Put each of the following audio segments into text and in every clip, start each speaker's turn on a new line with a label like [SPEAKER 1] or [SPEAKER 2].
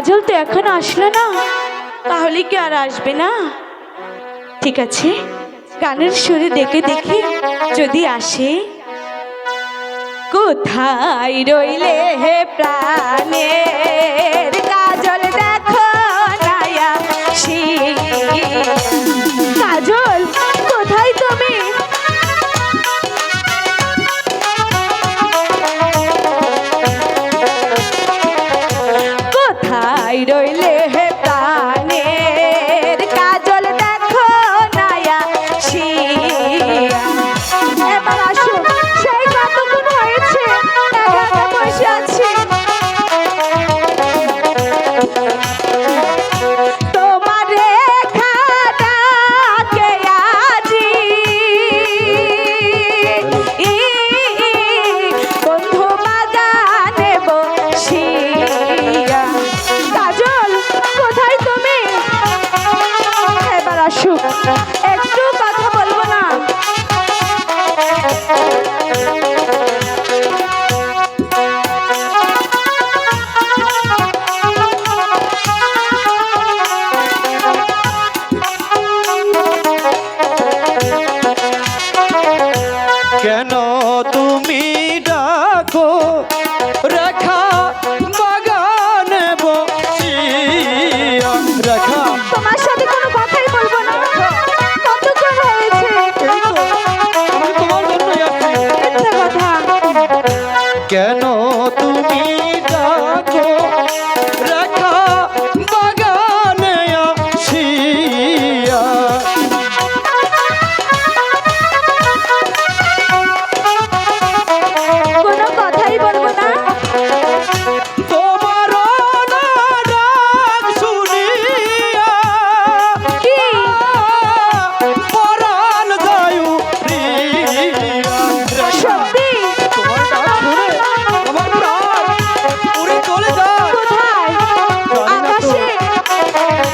[SPEAKER 1] কাজল তো এখন আসলো না। তাহলে কি আর আসবে না? ঠিক আছে, গানের সুরে দেখে দেখি, যদি আসে। কোথায় রইলে হে প্রাণের কাজল? একটু কথা বলবো না
[SPEAKER 2] কেন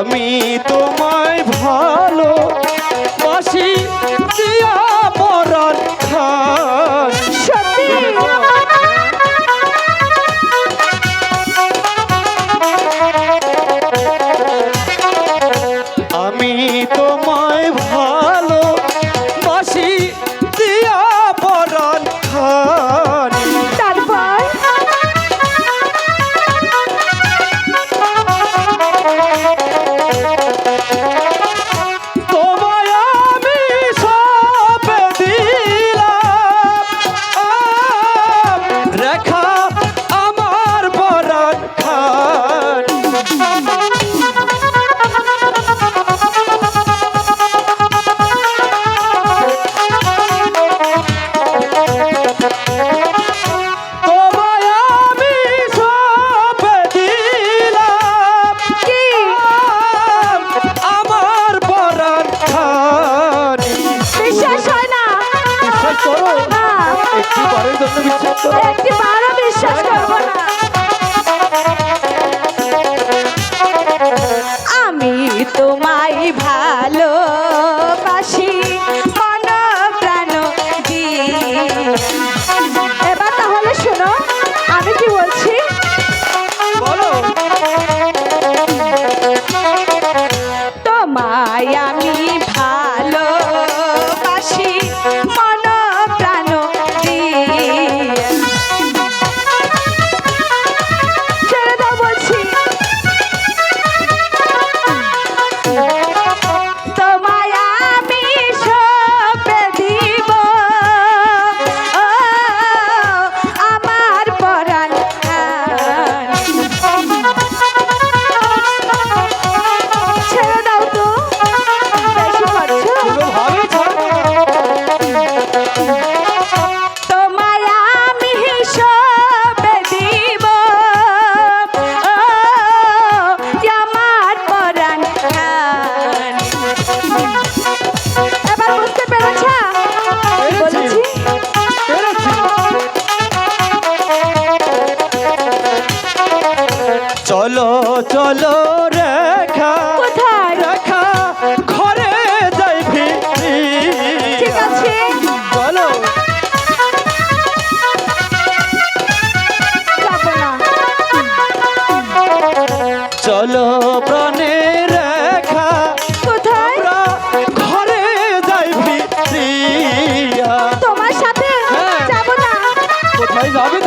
[SPEAKER 2] আমি
[SPEAKER 1] তোমায় ভালো
[SPEAKER 2] বাসি দিয়া হলো রেখা কোথায়?
[SPEAKER 1] রেখা ঘরে যাই ভিড়ি
[SPEAKER 2] ঠিক আছে। বলো।
[SPEAKER 1] চলো
[SPEAKER 2] প্রাণে রেখা
[SPEAKER 1] কোথায়?
[SPEAKER 2] ঘরে যাই ভিড়িয়া
[SPEAKER 1] তোমার সাথে
[SPEAKER 2] হ্যাঁ।
[SPEAKER 1] যাব না।
[SPEAKER 2] কোথায় যাবে